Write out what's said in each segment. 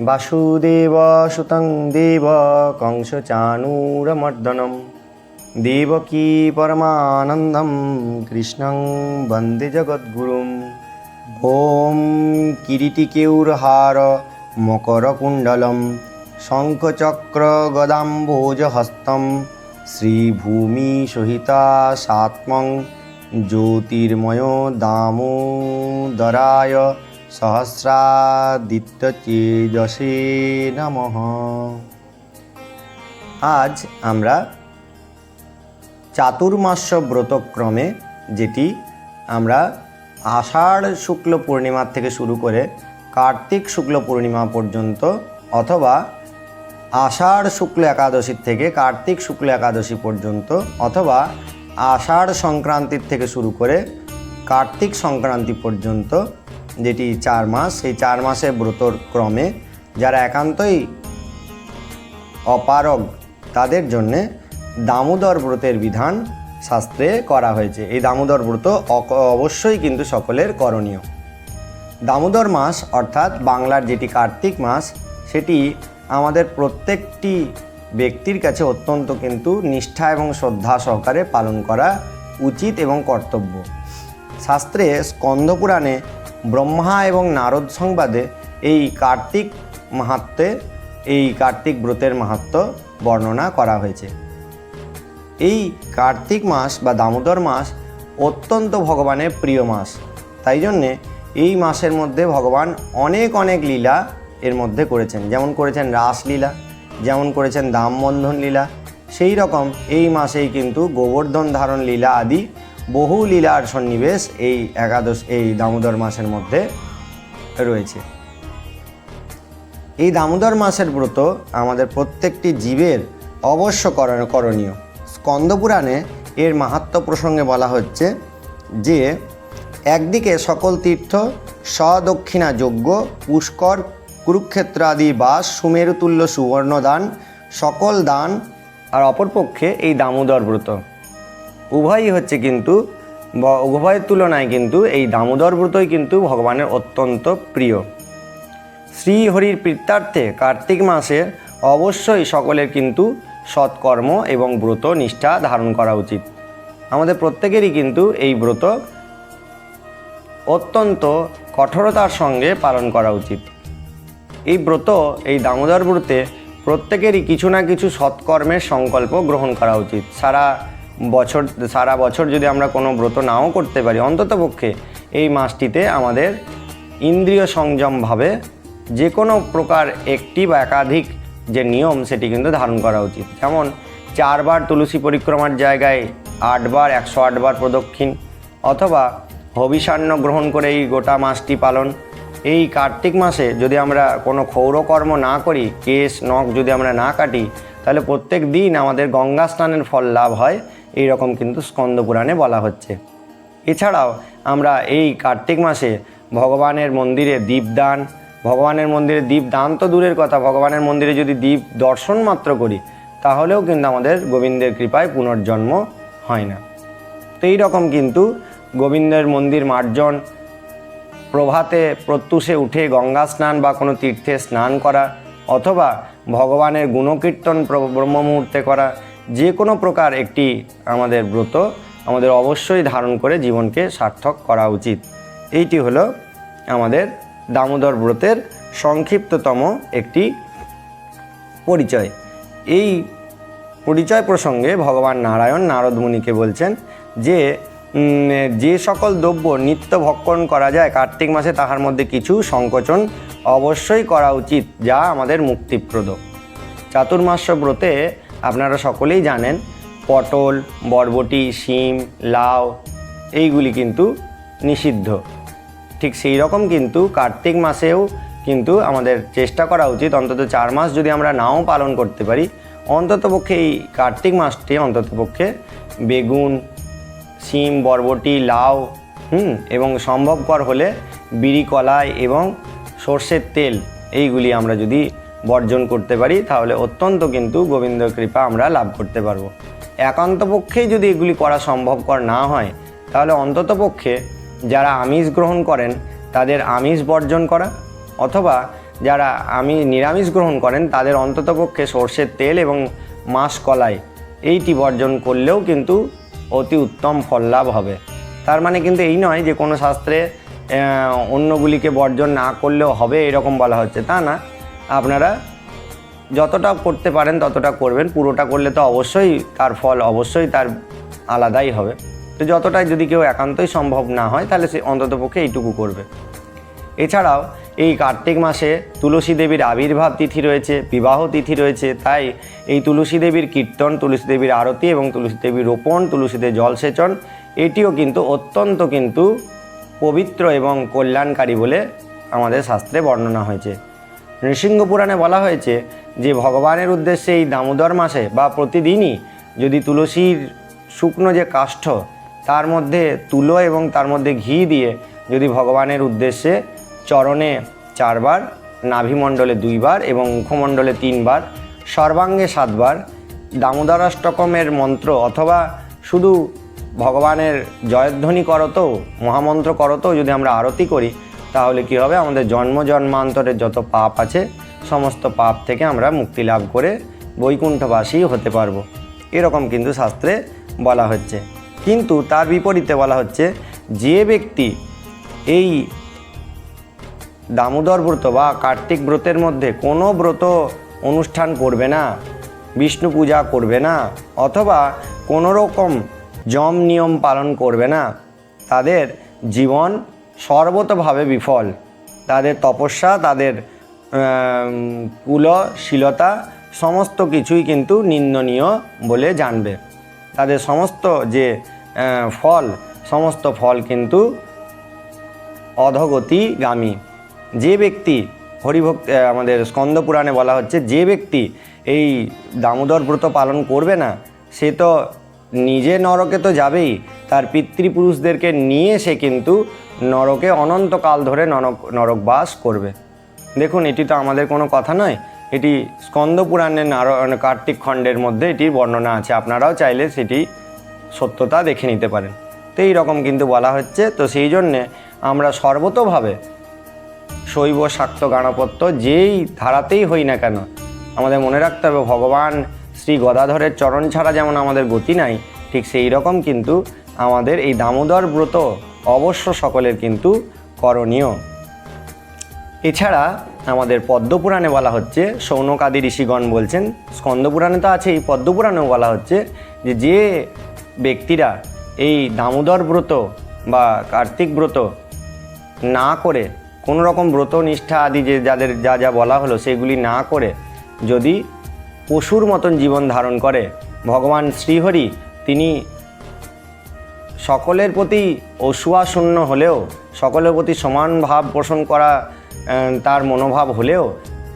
বাসুদেব সুতং দেব কংস কংসচাণূরমর্দনম দেবকী পরমানন্দম কৃষ্ণং বন্দে জগদ্গুরুম। ওম কিরীটিকেউরহার মকরকুণ্ডলম। শঙ্খচক্র গদাম্বোজহস্তম। শ্রীভূমি সহিতা সাত্মং জ্যোতির্ময় দামোদরায় সহস্রাদিত্যচেজসে নমঃ। আজ আমরা চাতুর্মাস্য ব্রতক্রমে যেটি আমরা আষাঢ় শুক্ল পূর্ণিমার থেকে শুরু করে কার্তিক শুক্ল পূর্ণিমা পর্যন্ত অথবা আষাঢ় শুক্ল একাদশীর থেকে কার্তিক শুক্ল একাদশী পর্যন্ত অথবা আষাঢ় সংক্রান্তির থেকে শুরু করে কার্তিক সংক্রান্তি পর্যন্ত যেটি চার মাস, সেই চার মাসে ব্রতর ক্রমে যারা একান্তই অপারগ, তাদের জন্যে দামোদর ব্রতের বিধান শাস্ত্রে করা হয়েছে। এই দামোদর ব্রত অবশ্যই কিন্তু সকলের করণীয়। দামোদর মাস অর্থাৎ বাংলার যেটি কার্তিক মাস, সেটি আমাদের প্রত্যেকটি ব্যক্তির কাছে অত্যন্ত কিন্তু নিষ্ঠা এবং শ্রদ্ধা সহকারে পালন করা উচিত এবং কর্তব্য। শাস্ত্রে স্কন্দপুরাণে ব্রহ্মা এবং নারদ সংবাদে এই কার্তিক মাহাত্মে, এই কার্তিক ব্রতের মাহাত্ম বর্ণনা করা হয়েছে। এই কার্তিক মাস বা দামোদর মাস অত্যন্ত ভগবানের প্রিয় মাস। তাই জন্যে এই মাসের মধ্যে ভগবান অনেক অনেক লীলা এর মধ্যে করেছেন। যেমন করেছেন রাসলীলা, যেমন করেছেন দামবন্ধন লীলা। সেই রকম এই মাসেই কিন্তু গোবর্ধন ধারণ লীলা আদি বহু লীলার সন্নিবেশ এই একাদশ, এই দামোদর মাসের মধ্যে রয়েছে। এই দামোদর মাসের ব্রত আমাদের প্রত্যেকটি জীবের অবশ্য করণ- করণীয়। স্কন্দপুরাণে এর মাহাত্ম প্রসঙ্গে বলা হচ্ছে যে, একদিকে সকল তীর্থ সদক্ষিণা যজ্ঞ, পুষ্কর কুরুক্ষেত্র আদি বাস, সুমেরুতুল্য সুবর্ণ দান সকল দান, আর অপরপক্ষে এই দামোদর ব্রত। উভয়ই হচ্ছে কিন্তু উভয়ের তুলনায় কিন্তু এই দামোদর ব্রতই কিন্তু ভগবানের অত্যন্ত প্রিয়। শ্রীহরির প্রীত্যার্থে কার্তিক মাসে অবশ্যই সকলের কিন্তু সৎকর্ম এবং ব্রত নিষ্ঠা ধারণ করা উচিত। আমাদের প্রত্যেকেরই কিন্তু এই ব্রত অত্যন্ত কঠোরতার সঙ্গে পালন করা উচিত। এই ব্রত, এই দামোদর ব্রতে প্রত্যেকেরই কিছু না কিছু সৎকর্মের সংকল্প গ্রহণ করা উচিত। সারা বছর, সারা বছর যদি আমরা কোনো ব্রত নাও করতে পারি অন্ততপক্ষে এই মাসটিতে আমাদের ইন্দ্রিয় সংযমভাবে যে কোনো প্রকার একটি বা একাধিক যে নিয়ম সেটি কিন্তু ধারণ করা উচিত। যেমন, চারবার তুলসী পরিক্রমার জায়গায় আটবার, একশো আটবার প্রদক্ষিণ, অথবা হবিষান্ন গ্রহণ করে এই গোটা মাসটি পালন। এই কার্তিক মাসে যদি আমরা কোনো ক্ষৌরকর্ম না করি, কেশ, নখ যদি আমরা না কাটি, তাহলে প্রত্যেক দিন আমাদের গঙ্গা স্নানের ফল লাভ হয়। এই রকম কিন্তু স্কন্দ পুরাণে বলা হচ্ছে। এছাড়াও আমরা এই কার্তিক মাসে ভগবানের মন্দিরে দীপদান ভগবানের মন্দিরে দীপদান তো দূরের কথা, ভগবানের মন্দিরে যদি দীপ দর্শন মাত্র করি, তাহলেও কিন্তু আমাদের গোবিন্দের কৃপায় পুনর্জন্ম হয় না। তো এই রকম কিন্তু গোবিন্দের মন্দির মার্জন, প্রভাতে প্রত্যুষে উঠে গঙ্গা স্নান বা কোনো তীর্থে স্নান করা, অথবা ভগবানের গুণকীর্তন ব্রহ্ম মুহূর্তে করা যে কোনো প্রকার একটি আমাদের ব্রত আমাদের অবশ্যই ধারণ করে জীবনকে সার্থক করা উচিত। এইটি হলো আমাদের দামোদর ব্রতের সংক্ষিপ্ততম একটি পরিচয়। এই পরিচয় প্রসঙ্গে ভগবান নারায়ণ নারদ মুনিকে বলছেন যে যে সকল দ্রব্য নিত্য ভক্ষণ করা যায় কার্তিক মাসে তাহার মধ্যে কিছু সংকোচন অবশ্যই করা উচিত, যা আমাদের মুক্তিপ্রদ। চাতুর্মাস্য ব্রতে আপনারা সকলেই জানেন, পটল, বরবটি, শিম, লাউ, এইগুলি কিন্তু নিষিদ্ধ। ঠিক সেই রকম কিন্তু কার্তিক মাসেও কিন্তু আমাদের চেষ্টা করা উচিত, অন্তত চার মাস যদি আমরা নাও পালন করতে পারি অন্ততপক্ষে এই কার্তিক মাসটি অন্ততপক্ষে বেগুন, শিম, বরবটি, লাউ, হুম, এবং সম্ভবপর হলে বিড়ি, কলাই এবং সর্ষের তেল, এইগুলি আমরা যদি বর্জন করতে পারি, তাহলে অত্যন্ত কিন্তু গোবিন্দ কৃপা আমরা লাভ করতে পারব। একান্ত পক্ষেই যদি এগুলি করা সম্ভবকর না হয়, তাহলে অন্ততপক্ষে যারা আমিষ গ্রহণ করেন, তাদের আমিষ বর্জন করা, অথবা যারা আমি নিরামিষ গ্রহণ করেন, তাদের অন্ততপক্ষে সর্ষের তেল এবং মাস কলাই, এইটি বর্জন করলেও কিন্তু অতি উত্তম ফল লাভ হবে। তার মানে কিন্তু এই নয় যে কোনো শাস্ত্রে অন্যগুলিকে বর্জন না করলেও হবে, এরকম বলা হচ্ছে। তা না। আপনারা যতটা করতে পারেন ততটা করবেন। পুরোটা করলে তো অবশ্যই তার ফল অবশ্যই তার আলাদাই হবে। তো যতটাই যদি কেউ একান্তই সম্ভব না হয়, তাহলে সে অন্ততপক্ষে এইটুকু করবে। এছাড়াও এই কার্তিক মাসে তুলসী দেবীর আবির্ভাব তিথি রয়েছে, বিবাহ তিথি রয়েছে, তাই এই তুলসী দেবীর কীর্তন, তুলসী দেবীর আরতি এবং তুলসী দেবীর রোপণ তুলসীতে জলসেচন, এটিও কিন্তু অত্যন্ত কিন্তু পবিত্র এবং কল্যাণকারী বলে আমাদের শাস্ত্রে বর্ণনা হয়েছে। নৃসিংহ পুরাণে বলা হয়েছে যে ভগবানের উদ্দেশ্যে এই দামোদর মাসে বা প্রতিদিনই যদি তুলসীর শুকনো যে কাষ্ঠ, তার মধ্যে তুলো এবং তার মধ্যে ঘি দিয়ে যদি ভগবানের উদ্দেশ্যে চরণে চারবার, নাভিমণ্ডলে দুইবার এবং মুখমণ্ডলে তিনবার, সর্বাঙ্গে সাতবার দামোদরাষ্টকমের মন্ত্র অথবা শুধু ভগবানের জয়ধ্বনি করতেও মহামন্ত্র করতেও যদি আমরা আরতি করি তাহলে কি হবে? আমাদের জন্ম জন্মান্তরের যত পাপ আছে, সমস্ত পাপ থেকে আমরা মুক্তি লাভ করে বৈকুণ্ঠবাসী হতে পারব। এরকম কিন্তু শাস্ত্রে বলা হচ্ছে। কিন্তু তার বিপরীতে বলা হচ্ছে, যে ব্যক্তি এই দামোদর ব্রত বা কার্তিক ব্রতের মধ্যে কোনো ব্রত অনুষ্ঠান করবে না, বিষ্ণু পূজা করবে না, অথবা কোনো রকম যম নিয়ম পালন করবে না, তাদের জীবন সর্বতভাবে বিফল। তাদের তপস্যা, তাদের কুলশীলতা, সমস্ত কিছুই কিন্তু নিন্দনীয় বলে জানবে। তাদের সমস্ত যে ফল, সমস্ত ফল কিন্তু অধগতিগামী। যে ব্যক্তি, হরিভক্ত আমাদের স্কন্দ পুরাণে বলা হচ্ছে, যে ব্যক্তি এই দামোদর ব্রত পালন করবে না, সে তো নিজে নরকে তো যাবেই। তার পিতৃপুরুষদেরকে নিয়ে সে কিন্তু নরকে অনন্তকাল ধরে নরক নরক বাস করবে। দেখুন, এটি তো আমাদের কোনো কথা নয়। এটি স্কন্দ পুরাণের নারায়ণ কার্তিক খণ্ডের মধ্যে এটির বর্ণনা আছে। আপনারাও চাইলে সেটি সত্যতা দেখে নিতে পারেন। তো এই রকম কিন্তু বলা হচ্ছে। তো সেই জন্যে আমরা সর্বতোভাবে শৈব শাক্ত গাণপত্য যেই ধারাতেই হই না কেন, আমাদের মনে রাখতে হবে, ভগবান শ্রী গদাধরের চরণ ছাড়া যেমন আমাদের গতি নাই, ঠিক সেই রকম কিন্তু আমাদের এই দামোদর ব্রত অবশ্য সকলের কিন্তু করণীয়। এছাড়া আমাদের পদ্মপুরাণে বলা হচ্ছে, সৌনকাদি ঋষিগণ বলছেন, স্কন্দপুরাণে তো আছে, এই পদ্মপুরাণেও বলা হচ্ছে যে যে ব্যক্তিরা এই দামোদর ব্রত বা কার্তিক ব্রত না করে কোনো রকম ব্রত নিষ্ঠা আদি যে যাদের যা যা বলা হলো সেগুলি না করে, যদি পশুর মতন জীবন ধারণ করে, ভগবান শ্রীহরি তিনি সকলের প্রতি অসুয়া শূন্য হলেও, সকলের প্রতি সমান ভাব পোষণ করা তার মনোভাব হলেও,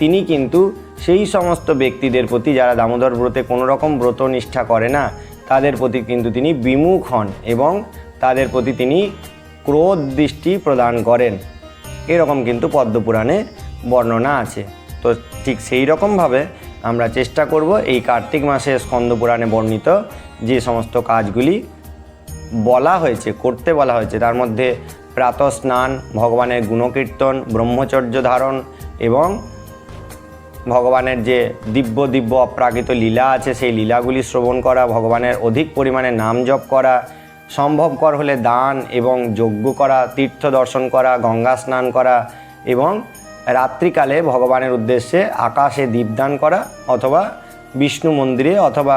তিনি কিন্তু সেই সমস্ত ব্যক্তিদের প্রতি যারা দামোদর ব্রতে কোনো রকম ব্রত নিষ্ঠা করে না, তাদের প্রতি কিন্তু তিনি বিমুখ হন এবং তাদের প্রতি তিনি ক্রোধ দৃষ্টি প্রদান করেন। এরকম কিন্তু পদ্মপুরাণে বর্ণনা আছে। তো ঠিক সেই রকমভাবে আমরা চেষ্টা করব এই কার্তিক মাসে স্কন্দপুরাণে বর্ণিত যে সমস্ত কাজগুলি বলা হয়েছে, করতে বলা হয়েছে, তার মধ্যে প্রাত স্নান ভগবানের গুণকীর্তন, ব্রহ্মচর্য ধারণ এবং ভগবানের যে দিব্য দিব্য অপ্রাকৃত লীলা আছে, সেই লীলাগুলি শ্রবণ করা, ভগবানের অধিক পরিমাণে নাম জপ করা সম্ভবকর হলে দান এবং যজ্ঞ করা, তীর্থ দর্শন করা, গঙ্গা স্নান করা এবং রাত্রিকালে ভগবানের উদ্দেশ্যে আকাশে দীপদান করা অথবা বিষ্ণু মন্দিরে অথবা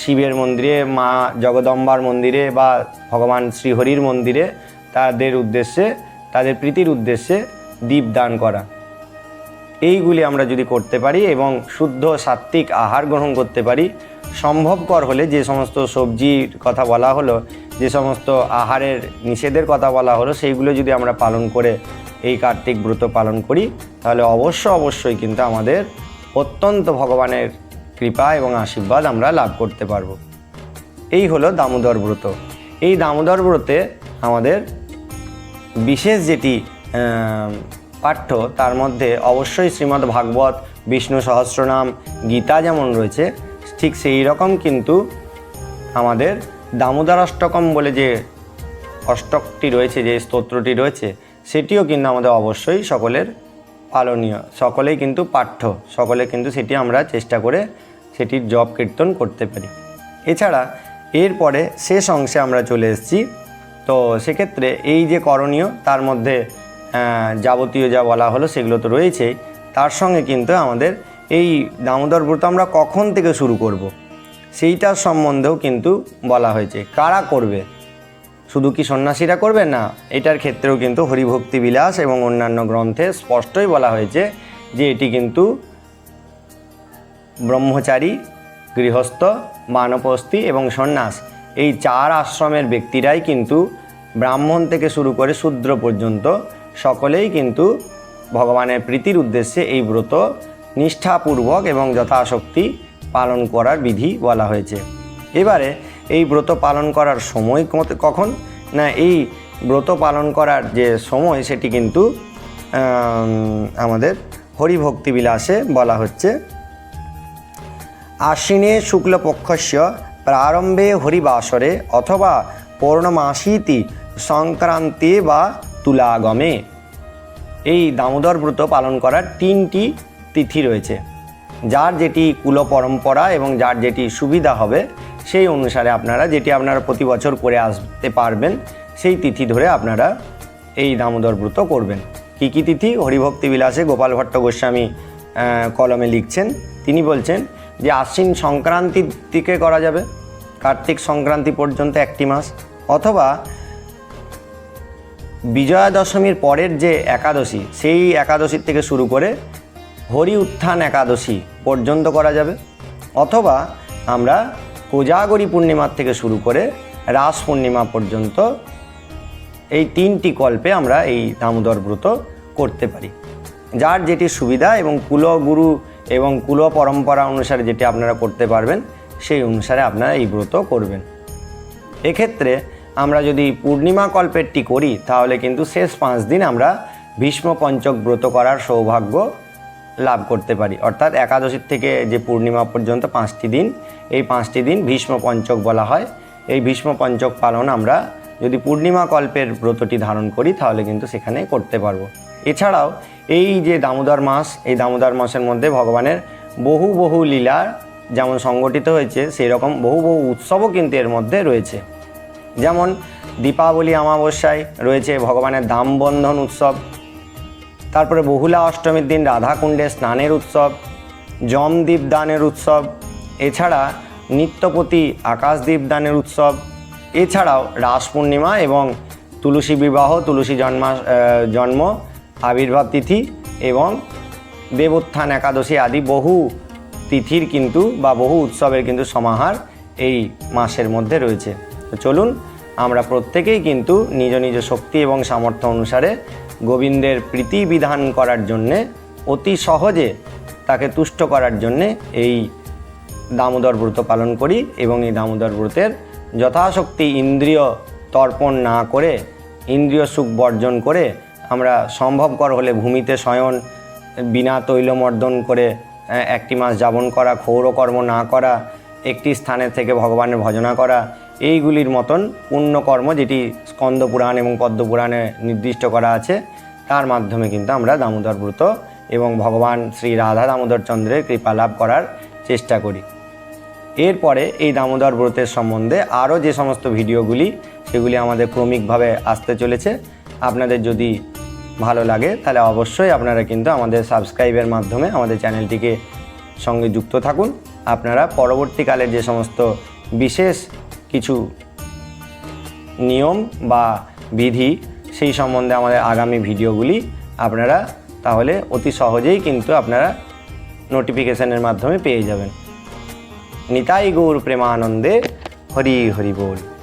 শিবের মন্দিরে, মা জগদম্বার মন্দিরে বা ভগবান শ্রীহরির মন্দিরে তাদের উদ্দেশ্যে, তাদের প্রীতির উদ্দেশ্যে দীপ দান করা। এইগুলি আমরা যদি করতে পারি এবং শুদ্ধ সাত্ত্বিক আহার গ্রহণ করতে পারি সম্ভবকর হলে যে সমস্ত সবজির কথা বলা হলো, যে সমস্ত আহারের নিষেধের কথা বলা হলো, সেইগুলো যদি আমরা পালন করে এই কার্তিক ব্রত পালন করি, তাহলে অবশ্য অবশ্যই কিন্তু আমাদের অত্যন্ত ভগবানের কৃপা এবং আশীর্বাদ আমরা লাভ করতে পারব। এই হলো দামোদর ব্রত। এই দামোদর ব্রতে আমাদের বিশেষ যেটি পাঠ্য, তার মধ্যে অবশ্যই শ্রীমদ্ ভাগবত, বিষ্ণু সহস্রনাম, গীতা যেমন রয়েছে, ঠিক সেই রকম কিন্তু আমাদের দামোদর অষ্টকম বলে যে অষ্টকটি রয়েছে, যে স্তোত্রটি রয়েছে, সেটিও কিন্তু আমাদের অবশ্যই সকলের পালনীয়। সকলেই কিন্তু পাঠ্য। সকলে কিন্তু সেটি আমরা চেষ্টা করে সেটির জপ কীর্তন করতে পারি। এছাড়া এরপরে শেষ অংশে আমরা চলে এসেছি। তো সেক্ষেত্রে এই যে করণীয়, তার মধ্যে যাবতীয় যা বলা হলো সেগুলো তো রয়েছেই। তার সঙ্গে কিন্তু আমাদের এই দামোদর ব্রত আমরা কখন থেকে শুরু করব। সেইটার সম্বন্ধেও কিন্তু বলা হয়েছে। কারা করবে? শুধু কি সন্ন্যাসীরা করবে না, এটার ক্ষেত্রেও কিন্তু হরিভক্তি বিলাস এবং অন্যান্য গ্রন্থে স্পষ্টই বলা হয়েছে যে এটি কিন্তু ব্রহ্মচারী, গৃহস্থ মানপস্থী এবং সন্ন্যাস। এই চার আশ্রমের ব্যক্তিরাই কিন্তু ব্রাহ্মণ থেকে শুরু করে শূদ্র পর্যন্ত সকলেই কিন্তু ভগবানের প্রীতির উদ্দেশ্যে এই ব্রত নিষ্ঠাপূর্বক এবং যথাশক্তি পালন করার বিধি বলা হয়েছে। এবারে এই ব্রত পালন করার সময় কখন? না এই ব্রত পালন করার যে সময় সেটি কিন্তু আম, আমাদের হরিভক্তি বিলাসে বলা হচ্ছে। আশ্বিনে শুক্লপক্ষস্য প্রারম্ভে হরিবাসরে অথবা পৌর্ণমাসীতি সংক্রান্তি বা তুলাগমে। এই দামোদর ব্রত পালন করার তিনটি তিথি রয়েছে। যার যেটি কুল পরম্পরা এবং যার যেটি সুবিধা হবে, সেই অনুসারে আপনারা যেটি আপনারা প্রতি বছর করে আসতে পারবেন, সেই তিথি ধরে আপনারা এই দামোদর ব্রত করবেন। কী কী তিথি? হরিভক্তি বিলাসে গোপাল ভট্ট গোস্বামী কলমে লিখছেন। তিনি বলছেন যে আশ্বিন সংক্রান্তির দিকে করা যাবে, কার্তিক সংক্রান্তি পর্যন্ত একটি মাস, অথবা বিজয়া দশমীর পরের যে একাদশী, সেই একাদশীর থেকে শুরু করে হরি উত্থান একাদশী পর্যন্ত করা যাবে। অথবা আমরা কোজাগরী পূর্ণিমার থেকে শুরু করে রাস পূর্ণিমা পর্যন্ত এই তিনটি কল্পে আমরা এই দামোদর ব্রত করতে পারি। যার যেটি সুবিধা এবং কুলগুরু এবং কুল পরম্পরা অনুসারে যেটি আপনারা করতে পারবেন, সেই অনুসারে আপনারা এই ব্রত করবেন। এক্ষেত্রে আমরা যদি পূর্ণিমা কল্পেরটি করি, তাহলে কিন্তু শেষ পাঁচ দিন আমরা ভীষ্ম পঞ্চক ব্রত করার সৌভাগ্য লাভ করতে পারি। অর্থাৎ একাদশীর থেকে যে পূর্ণিমা পর্যন্ত পাঁচটি দিন, এই পাঁচটি দিন ভীষ্ম পঞ্চক বলা হয়। এই ভীষ্ম পঞ্চক পালন আমরা যদি পূর্ণিমা কল্পের ব্রতটি ধারণ করি, তাহলে কিন্তু সেখানে করতে পারব। এছাড়াও এই যে দামোদর মাস, এই দামোদর মাসের মধ্যে ভগবানের বহু বহু লীলা যেমন সংগঠিত হয়েছে সেই রকম বহু বহু উৎসবও কিন্তু এর মধ্যে রয়েছে। যেমন দীপাবলি অমাবস্যায় রয়েছে ভগবানের দামবন্ধন উৎসব তারপরে বহুলা অষ্টমীর দিন রাধাকুণ্ডে স্নানের উৎসব, যমদীপ দানের উৎসব, এছাড়া নিত্যপতি আকাশদীপ দানের উৎসব, এছাড়াও রাস পূর্ণিমা এবং তুলসী বিবাহ, তুলসী জন্মা জন্ম, আবির্ভাব তিথি এবং দেবোত্থান একাদশী আদি বহু তিথির কিন্তু বা বহু উৎসবের কিন্তু সমাহার এই মাসের মধ্যে রয়েছে। চলুন আমরা প্রত্যেকেই কিন্তু নিজ নিজ শক্তি এবং সামর্থ্য অনুসারে গোবিন্দের প্রীতি বিধান করার জন্যে, অতি সহজে তাকে তুষ্ট করার জন্যে এই দামোদর ব্রত পালন করি এবং এই দামোদর ব্রতের যথাশক্তি ইন্দ্রিয় তর্পণ না করে, ইন্দ্রিয় সুখ বর্জন করে আমরা সম্ভবকর হলে ভূমিতে শয়ন, বিনা তৈলমর্দন করে একটি মাস যাপন করা, ক্ষৌরকর্ম না করা একটি স্থানে থেকে ভগবানের ভজনা করা, এইগুলির মতন পুণ্যকর্ম যেটি স্কন্দ পুরাণ এবং পদ্ম পুরাণে নির্দিষ্ট করা আছে, তার মাধ্যমে কিন্তু আমরা দামোদর ব্রত এবং ভগবান শ্রী রাধা দামোদর চন্দ্রের কৃপা লাভ করার চেষ্টা করি। এরপরে এই দামোদর ব্রতের সম্বন্ধে আরও যে সমস্ত ভিডিওগুলি, সেগুলি আমাদের ক্রমিকভাবে আসতে চলেছে। আপনাদের যদি ভালো লাগে, তাহলে অবশ্যই আপনারা কিন্তু আমাদের সাবস্ক্রাইবের মাধ্যমে আমাদের চ্যানেলটিকে সঙ্গে যুক্ত থাকুন। আপনারা পরবর্তীকালে যে সমস্ত বিশেষ কিছু নিয়ম বা বিধি সেই সম্বন্ধে আমাদের আগামী ভিডিওগুলি আপনারা তাহলে অতি সহজেই কিন্তু আপনারা নোটিফিকেশনের মাধ্যমে পেয়ে যাবেন। নিতাই গৌর প্রেমানন্দে হরি হরি বল।